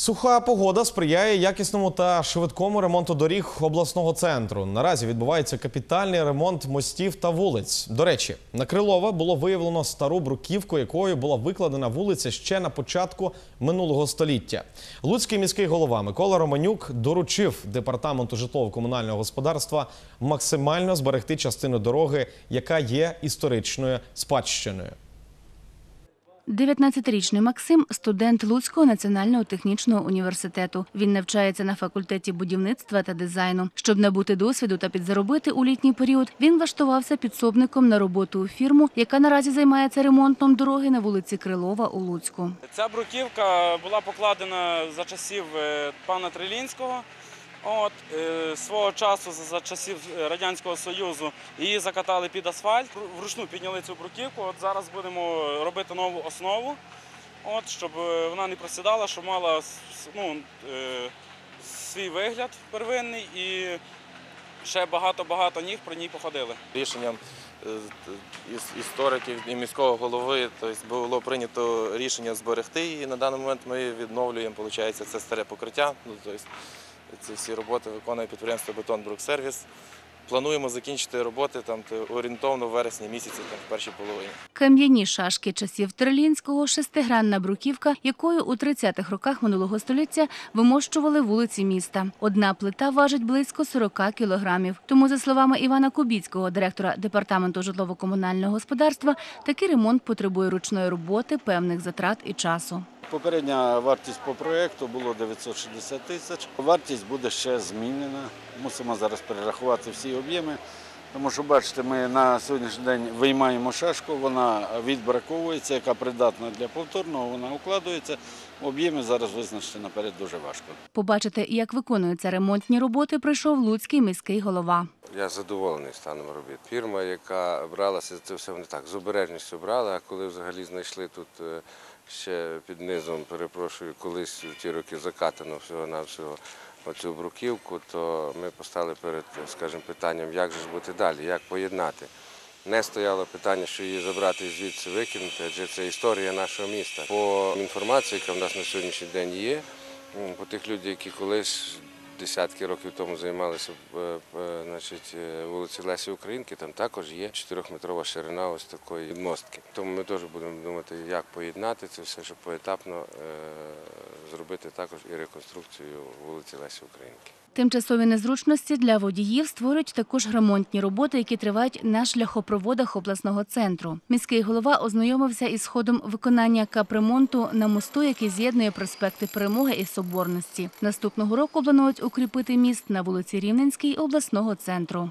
Суха погода сприяє якісному та швидкому ремонту доріг обласного центру. Наразі відбувається капітальний ремонт мостів та вулиць. До речі, на Крилова було виявлено стару бруківку, якою була викладена вулиця ще на початку минулого століття. Луцький міський голова Микола Романюк доручив департаменту житлово-комунального господарства максимально зберегти частину дороги, яка є історичною спадщиною. 19-річний Максим студент Луцького національного технічного університету. Він навчається на факультеті будівництва та дизайну. Щоб набути досвіду та підзаробити у літній період, він влаштувався підсобником на роботу у фірму, яка наразі займається ремонтом дороги на вулиці Крилова у Луцьку. Ця бруківка була покладена за часів е, пана Трилінського. От, е, свого часу за- часів Радянського Союзу її закатали під асфальт, вручну підняли цю бруківку. От зараз будемо робити нову основу, от, щоб е, вона не просідала, щоб мала ну, е, свій вигляд первинний і ще багато-багато ніг про ній походили. рішенням істориків і міського голови тобто було прийнято рішення зберегти її. На даний момент ми відновлюємо, виходить, це старе покриття. Ну, тобто ці всі роботи виконує підприємство Бетонбруксервіс. Плануємо закінчити роботи там то орієнтовно в вересні місяці, там в першій половині. Кам'яні шашки часів Терлінського, шестигранна бруківка, якою у 30-х роках минулого століття вимощували вулиці міста. Одна плита важить близько 40 кілограмів. Тому, за словами Івана Кубіцького, директора департаменту житлово-комунального господарства, такий ремонт потребує ручної роботи, певних затрат і часу. Попередня вартість по проєкту було 960 тисяч. Вартість буде ще змінена. Мусимо зараз перерахувати всі об'єми. Тому що, бачите, ми на сьогоднішній день виймаємо шашку, вона відбраковується, яка придатна для повторного, вона укладується. Об'єми зараз визначити наперед дуже важко. Побачити, як виконуються ремонтні роботи, прийшов Луцький міський голова. Я задоволений станом робіт. Фірма, яка бралася це все вони так з обережністю брали, а коли взагалі знайшли тут е, ще під низом, перепрошую, колись в ті роки закатано всього навсього оцю бруківку, то ми постали перед, скажімо, питанням, як же ж бути далі, як поєднати. Не стояло питання, що її забрати і звідси викинути, адже це історія нашого міста. По інформації, яка в нас на сьогоднішній день є, по тих людях, які колись десятки років тому займалися е, е, значить, е, вулиці Лесі Українки, там також є 4-метрова ширина ось такої мостки. Тому ми теж будемо думати, як поєднати це все, щоб поетапно зробити також і реконструкцію вулиці Лесі Українки. Тимчасові незручності для водіїв створюють також ремонтні роботи, які тривають на шляхопроводах обласного центру. Міський голова ознайомився із ходом виконання капремонту на мосту, який з'єднує проспекти Перемоги і Соборності. Наступного року планують укріпити міст на вулиці Рівненській обласного центру.